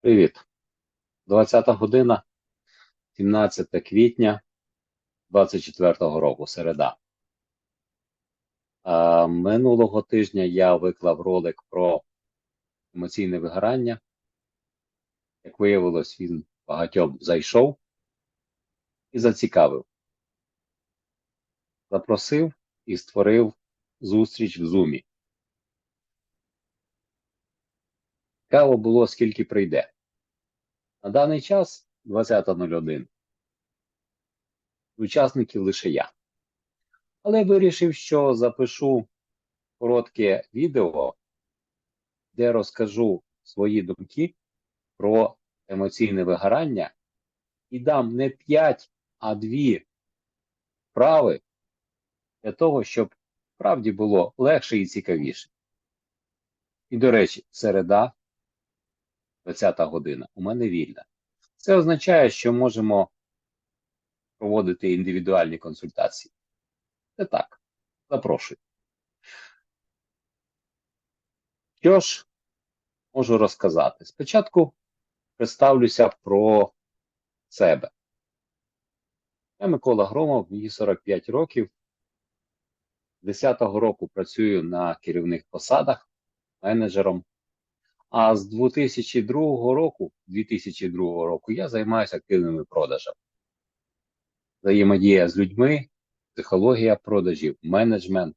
Привіт. 20 година, 17 квітня 24 року, середа. А, минулого тижня я виклав ролик про емоційне вигорання. Як виявилось, він багатьом зайшов і зацікавив. Запросив і створив зустріч в Зумі. Цікаво було, скільки прийде. На даний час 20.01. Учасників лише я. Але вирішив, що запишу коротке відео, де розкажу свої думки про емоційне вигорання і дам не 5, а 2 вправи для того, щоб справді було легше і цікавіше. І, до речі, середа 20 година у мене вільна. Це означає, що можемо проводити індивідуальні консультації. Це так, запрошую. Що ж, можу розказати. Спочатку представлюся про себе. Я Микола Громов, мені 45 років. З 10-го року працюю на керівних посадах, менеджером. А з 2002 року, 2002 року я займаюся активними продажами. Взаємодія з людьми, психологія продажів, менеджмент,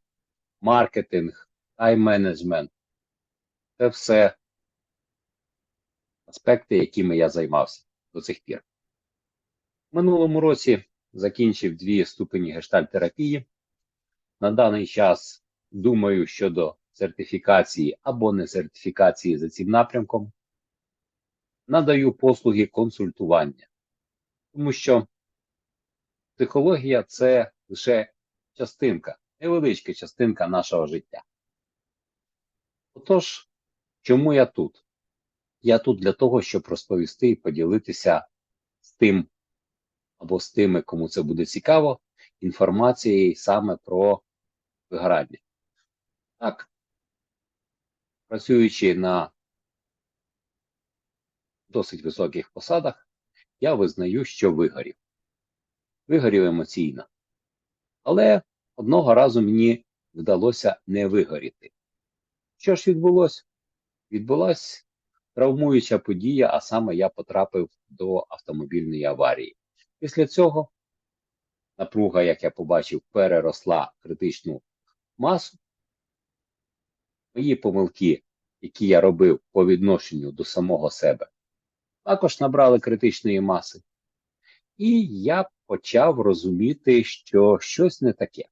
маркетинг, тайм-менеджмент. Це все аспекти, якими я займався до цих пір. В минулому році закінчив дві ступені гештальтерапії. На даний час думаю щодо сертифікації або не сертифікації за цим напрямком. Надаю послуги консультування, тому що психологія це лише частинка, невеличка частинка нашого життя. Отож, чому я тут? Я тут для того, щоб розповісти і поділитися з тим або з тими, кому це буде цікаво, інформацією саме про вигорання. Так, працюючи на досить високих посадах, я визнаю, що вигорів. Вигорів емоційно. Але одного разу мені вдалося не вигоріти. Що ж відбулося? Відбулася травмуюча подія, а саме я потрапив до автомобільної аварії. Після цього напруга, як я побачив, переросла критичну масу. Мої помилки, які я робив по відношенню до самого себе, також набрали критичної маси. І я почав розуміти, що щось не таке,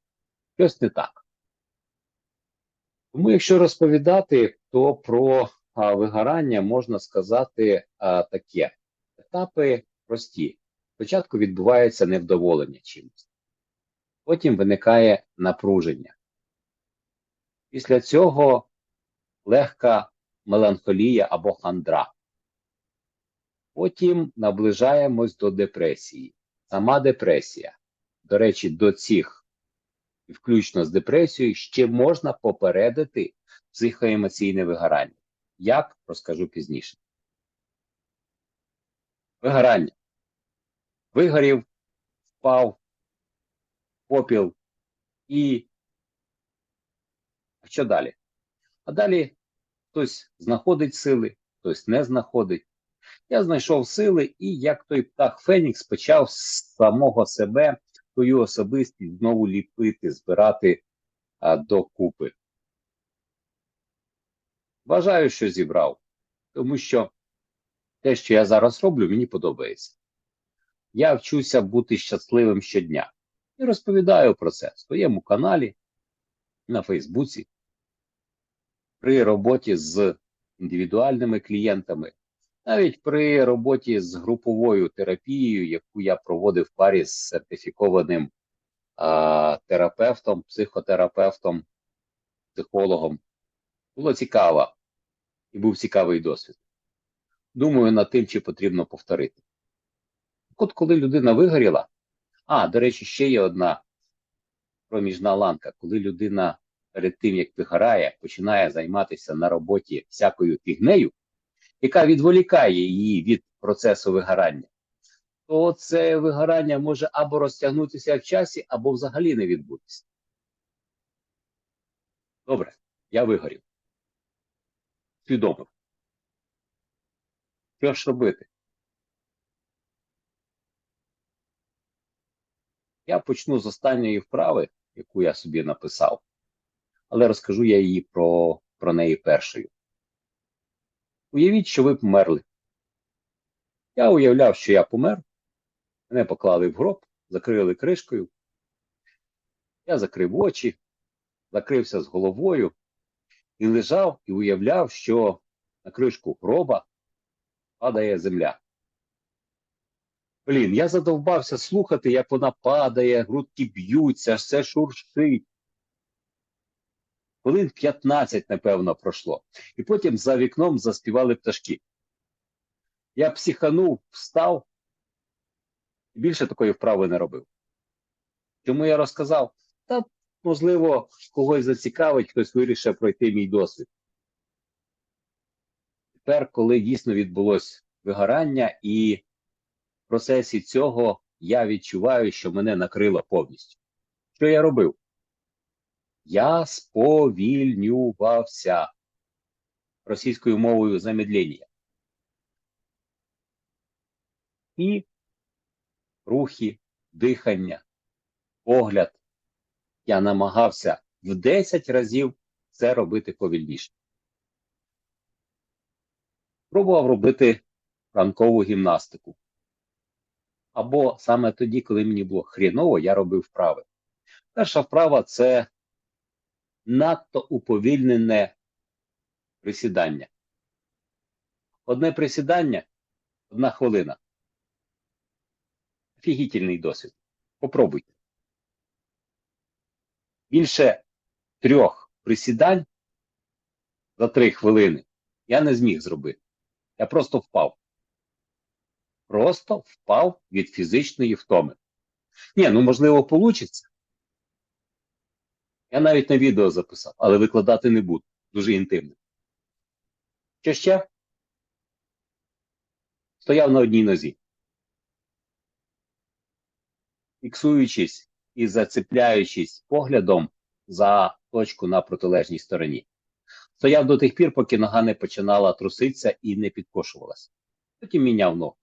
щось не так. Тому, якщо розповідати, то про а, вигорання можна сказати а, таке: етапи прості. Спочатку відбувається невдоволення чимось, потім виникає напруження. Після цього легка меланхолія або хандра. Потім наближаємось до депресії. Сама депресія. До речі, до цих, включно з депресією, ще можна попередити психоемоційне вигорання. Як розкажу пізніше. Вигорання. Вигорів, впав, попіл і. Що далі? А далі хтось знаходить сили, хтось не знаходить. Я знайшов сили і, як той птах Фенікс, почав з самого себе свою особистість знову ліпити, збирати а, докупи. Вважаю, що зібрав, тому що те, що я зараз роблю, мені подобається. Я вчуся бути щасливим щодня і розповідаю про це в своєму каналі, на Фейсбуці, при роботі з індивідуальними клієнтами, навіть при роботі з груповою терапією, яку я проводив в парі з сертифікованим а, терапевтом, психотерапевтом, психологом, було цікаво і був цікавий досвід. Думаю над тим, чи потрібно повторити. От коли людина вигоріла, а, до речі, ще є одна проміжна ланка, коли людина перед тим, як вигорає, починає займатися на роботі всякою фігнею, яка відволікає її від процесу вигорання, то це вигорання може або розтягнутися в часі, або взагалі не відбутися. Добре, я вигорів. Свідомив. Що ж робити? Я почну з останньої вправи, яку я собі написав, але розкажу я її про, про неї першою. Уявіть, що ви померли. Я уявляв, що я помер. Мене поклали в гроб, закрили кришкою. Я закрив очі, закрився з головою і лежав і уявляв, що на кришку гроба падає земля. Блін, я задовбався слухати, як вона падає, грудки б'ються, все шуршить. Хвилин 15, напевно, пройшло. І потім за вікном заспівали пташки. Я психанув, встав і більше такої вправи не робив. Чому я розказав? Та, можливо, когось зацікавить, хтось вирішив пройти мій досвід. Тепер, коли дійсно відбулось вигорання, і в процесі цього я відчуваю, що мене накрило повністю. Що я робив? Я сповільнювався російською мовою замедлення. І рухи, дихання, погляд. Я намагався в 10 разів це робити повільніше. Пробував робити ранкову гімнастику. Або саме тоді, коли мені було хріново, я робив вправи. Перша вправа це надто уповільнене присідання. Одне присідання одна хвилина. Офігітельний досвід. Попробуйте. Більше трьох присідань за три хвилини я не зміг зробити. Я просто впав. Просто впав від фізичної втоми. Ні, ну можливо, вийде. Я навіть на відео записав, але викладати не буду. Дуже інтимно. Що ще? Стояв на одній нозі. Фіксуючись і зацепляючись поглядом за точку на протилежній стороні. Стояв до тих пір, поки нога не починала труситися і не підкошувалася. Потім міняв ногу.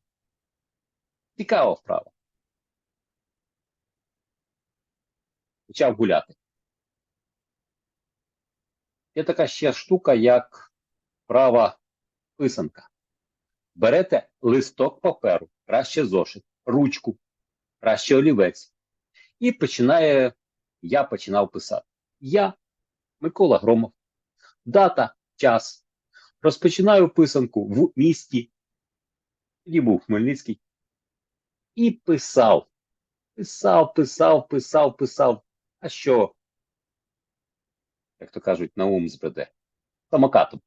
Цікава вправа. Почав гуляти. Є така ще штука, як права писанка. Берете листок паперу, краще зошит, ручку, краще олівець. І починає, я починав писати. Я, Микола Громов, дата, час. Розпочинаю писанку в місті. Тоді був Хмельницький. І писав. Писав, писав, писав, писав. А що? Як то кажуть, на ум збреде. Самокатом.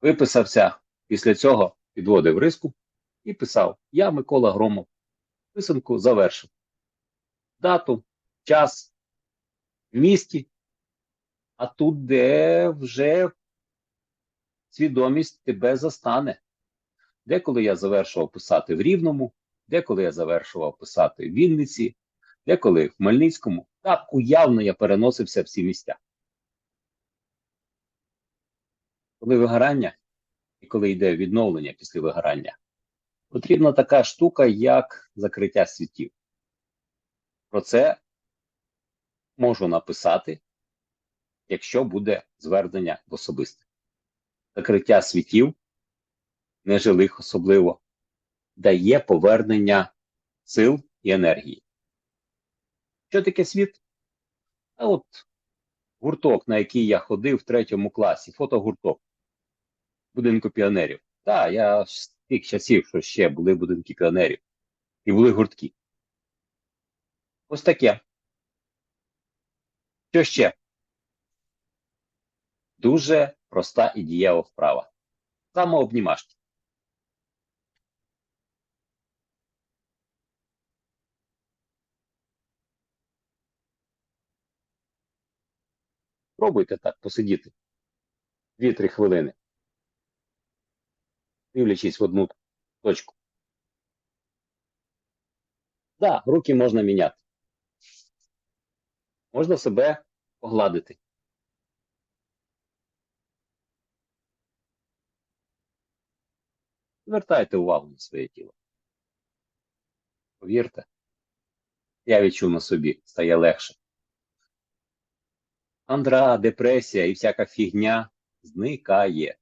Виписався після цього, підводив риску і писав: Я Микола Громов. Писанку завершив. Дату, час в місті. А тут, де вже свідомість тебе застане. Деколи я завершував писати в Рівному, деколи я завершував писати в Вінниці, деколи в Хмельницькому. Так уявно я переносився в ці місця. Коли вигорання і коли йде відновлення після вигорання, потрібна така штука, як закриття світів. Про це можу написати, якщо буде звернення в особисте. Закриття світів, нежилих особливо, дає повернення сил і енергії. Що таке світ? А от гурток, на який я ходив в третьому класі, фотогурток будинку піонерів. Так, я з тих часів, що ще були будинки піонерів, і були гуртки. Ось таке. Що ще? Дуже проста і дієва вправа. Самообнімашки. Пробуйте так посидіти. 2-3 хвилини. дивлячись в одну точку. Так, да, руки можна міняти. Можна себе погладити. Звертайте увагу на своє тіло. Повірте, я відчув на собі, стає легше. Андра, депресія і всяка фігня зникає.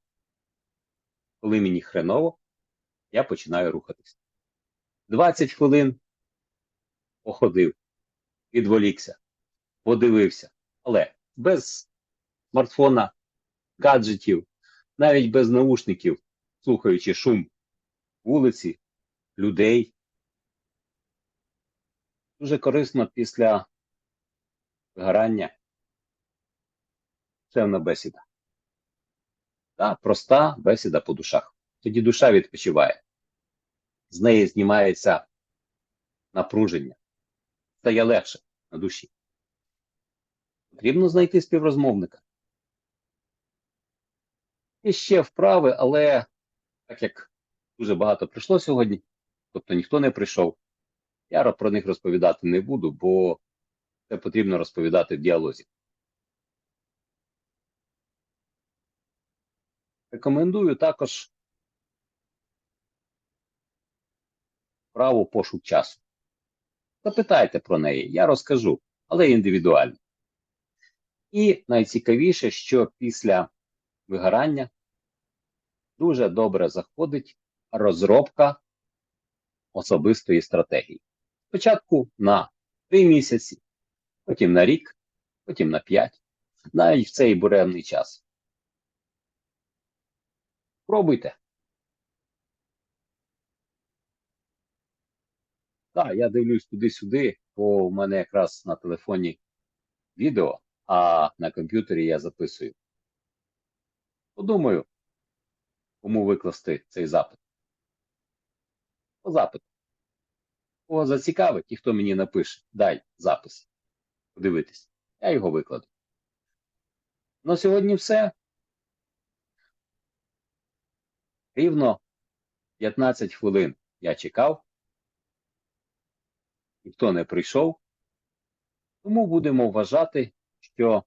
Коли мені хреново, я починаю рухатись. 20 хвилин походив, відволікся, подивився, але без смартфона, гаджетів, навіть без наушників, слухаючи шум вулиці, людей. Дуже корисно після вигорання певна бесіда. Та проста бесіда по душах. Тоді душа відпочиває. З неї знімається напруження. Стає легше на душі. Потрібно знайти співрозмовника. І ще вправи, але так як дуже багато прийшло сьогодні, тобто ніхто не прийшов, я про них розповідати не буду, бо це потрібно розповідати в діалозі. Рекомендую також право пошук часу. Запитайте про неї, я розкажу, але індивідуально. І найцікавіше, що після вигорання дуже добре заходить розробка особистої стратегії. Спочатку на 3 місяці, потім на рік, потім на 5, навіть в цей буремний час. Пробуйте. Так, я дивлюсь туди-сюди, бо в мене якраз на телефоні відео, а на комп'ютері я записую. Подумаю, кому викласти цей запит. По запиту. Кого зацікавить і хто мені напише, дай запис. Подивитись. Я його викладу. На сьогодні все. Рівно 15 хвилин я чекав. Ніхто не прийшов. Тому будемо вважати, що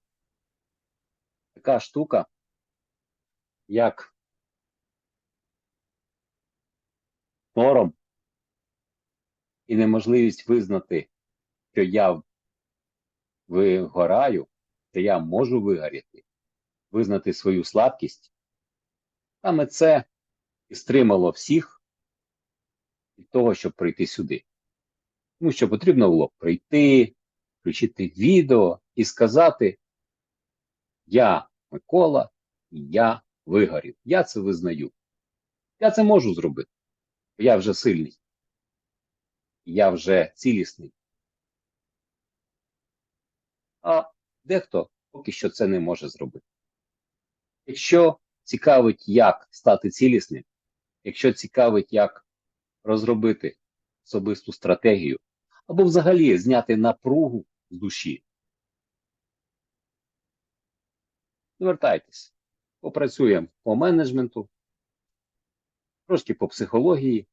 така штука, як сором і неможливість визнати, що я вигораю, що я можу вигоріти, визнати свою слабкість, саме це і стримало всіх від того, щоб прийти сюди. Тому що потрібно було прийти, включити відео і сказати: Я Микола, і я вигорів. Я це визнаю. Я це можу зробити. Я вже сильний. Я вже цілісний. А дехто поки що це не може зробити. Якщо цікавить, як стати цілісним, якщо цікавить, як розробити особисту стратегію, або взагалі зняти напругу з душі, звертайтесь, попрацюємо по менеджменту, трошки по психології,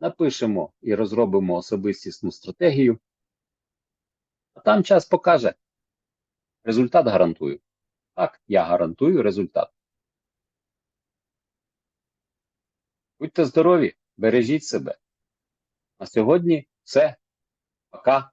напишемо і розробимо особистісну стратегію, а там час покаже. Результат гарантую. Так, я гарантую результат. Будьте здорові, бережіть себе. На сьогодні все. Пока.